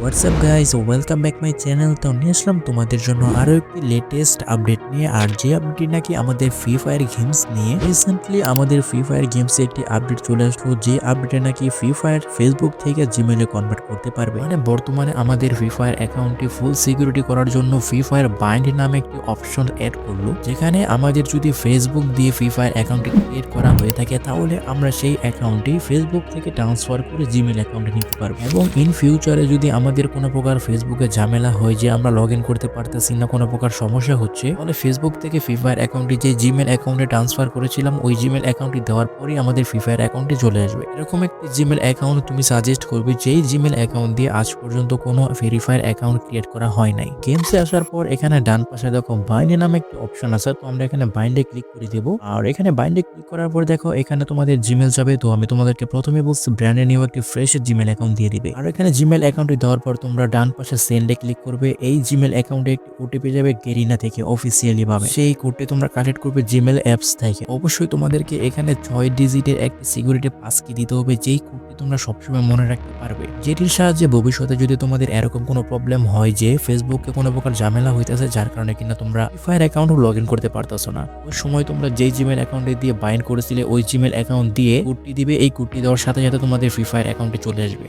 WhatsApp guys welcome back my channel তো নিয়ে আসলাম তোমাদের জন্য আরও একটি লেটেস্ট আপডেট নিয়ে। আর যে আপডেটটি নাকি আমাদের ফ্রি ফায়ার গেমস নিয়ে রিসেন্টলি আমাদের ফ্রি ফায়ার গেমসে একটি আপডেট চলে আসলো। যে আপডেটে নাকি ফ্রি ফায়ার ফেসবুক থেকে জিমেলে কনভার্ট করতে পারবে। মানে বর্তমানে আমাদের ফ্রি ফায়ার অ্যাকাউন্টে ফুল সিকিউরিটি করার জন্য ফ্রি ফায়ার বাইন্ড নামে একটি অপশন অ্যাড করল। যেখানে আমাদের যদি ফেসবুক দিয়ে ফ্রি ফায়ার অ্যাকাউন্টটি ক্রিয়েট করা হয়ে থাকে, তাহলে আমরা সেই অ্যাকাউন্টে ফেসবুক থেকে ট্রান্সফার করে জিমেল অ্যাকাউন্টে নিতে পারব। এবং ইন ফিউচারে যদি আমাদের কোনো প্রকার ফেসবুকে ঝামেলা হয় যে আমরা লগ ইন করতে পারতেছি না, কোনো প্রকার সমস্যা হচ্ছে। তাহলে ফেসবুক থেকে ফ্রি ফায়ার অ্যাকাউন্টে যে জিমেল অ্যাকাউন্টে ট্রান্সফার করেছিলাম, ওই জিমেল অ্যাকাউন্টে দেওয়ার পরই আমাদের ফ্রি ফায়ার অ্যাকাউন্টে চলে আসবে। এরকম একটি জিমেল অ্যাকাউন্ট তুমি সাজেস্ট করবে, যেই জিমেল অ্যাকাউন্ট দিয়ে আজ পর্যন্ত কোনো ফ্রি ভেরিফায়ার অ্যাকাউন্ট ক্রিয়েট করা হয় নাই। গেমসে আসার পর এখানে ডান পাশে দেখো বাইন্ডে নামে একটি অপশন আছে, তো আমরা এখানে বাইন্ডে ক্লিক করে দেবো। আর এখানে বাইন্ডে ক্লিক করার পর দেখো এখানে তোমাদের জিমেল যাবে, তো আমি তোমাদেরকে প্রথমে বলছি ব্র্যান্ডে নিউ একটি ফ্রেশ জিমেল অ্যাকাউন্ট দিয়ে দিবে। আর এখানে জিমেল অ্যাকাউন্টটি দেওয়ার পর তোমরা ডান পাশে সেন্ডে ক্লিক করবে, এই জিমেল অ্যাকাউন্টে একটি ওটিপি যাবে গেরিনা থেকে অফিসিয়ালি ভাবে সেই কোডটি তোমরা কালেক্ট করবে জিমেল অ্যাপস থেকে। অবশ্যই তোমাদেরকে এখানে ছয় ডিজিটের একটি সিকিউরিটি পাস কি দিতে হবে, যেই কোডটি তোমরা সবসময় মনে রাখতে পারবে। যেটির সাহায্যে ভবিষ্যতে যদি তোমাদের এরকম কোনো প্রবলেম হয় যে ফেসবুকে কোনো প্রকার ঝামেলা হইতেছে, যার কারণে কিনা তোমরা ফায়ার অ্যাকাউন্ট লগ ইন করতে পারতেছো না। ওই সময় তোমরা যেই জিমেল অ্যাকাউন্টে দিয়ে বাইন্ড করেছিলে, ওই জিমেল অ্যাকাউন্ট দিয়ে কোডটি দিবে, এই কোডটি দেওয়ার সাথে সাথে তোমাদের ফ্রি ফায়ার অ্যাকাউন্টে চলে আসবে।